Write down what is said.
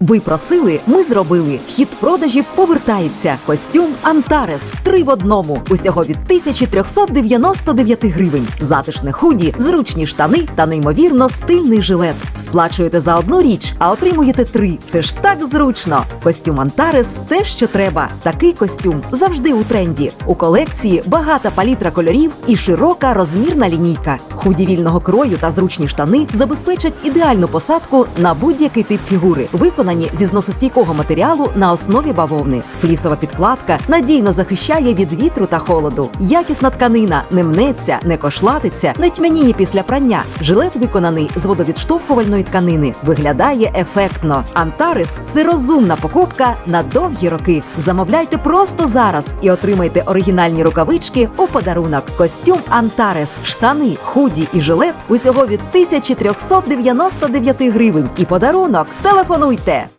Ви просили, ми зробили. Хід продажів повертається. Костюм Антарес. Три в одному. Усього від 1399 гривень. Затишне худі, зручні штани та неймовірно стильний жилет. Сплачуєте за одну річ, а отримуєте три. Це ж так зручно. Костюм Антарес те, що треба. Такий костюм завжди у тренді. У колекції багата палітра кольорів і широка розмірна лінійка. Худі вільного крою та зручні штани забезпечать ідеальну посадку на будь-який тип фігури, виконані зі зносостійкого матеріалу на основі бавовни. Флісова підкладка надійно захищає від вітру та холоду. Якісна тканина не мнеться, не кошлатиться, не тьмяніє після прання. Жилет виконаний з водовідштовхувальної тканини. Виглядає ефектно. Антарес це розумна покупка на довгі роки. Замовляйте просто зараз і отримайте оригінальні рукавички у подарунок. Костюм Антарес, штани, худі і жилет усього від 1399 гривень. І подарунок. Телефонуйте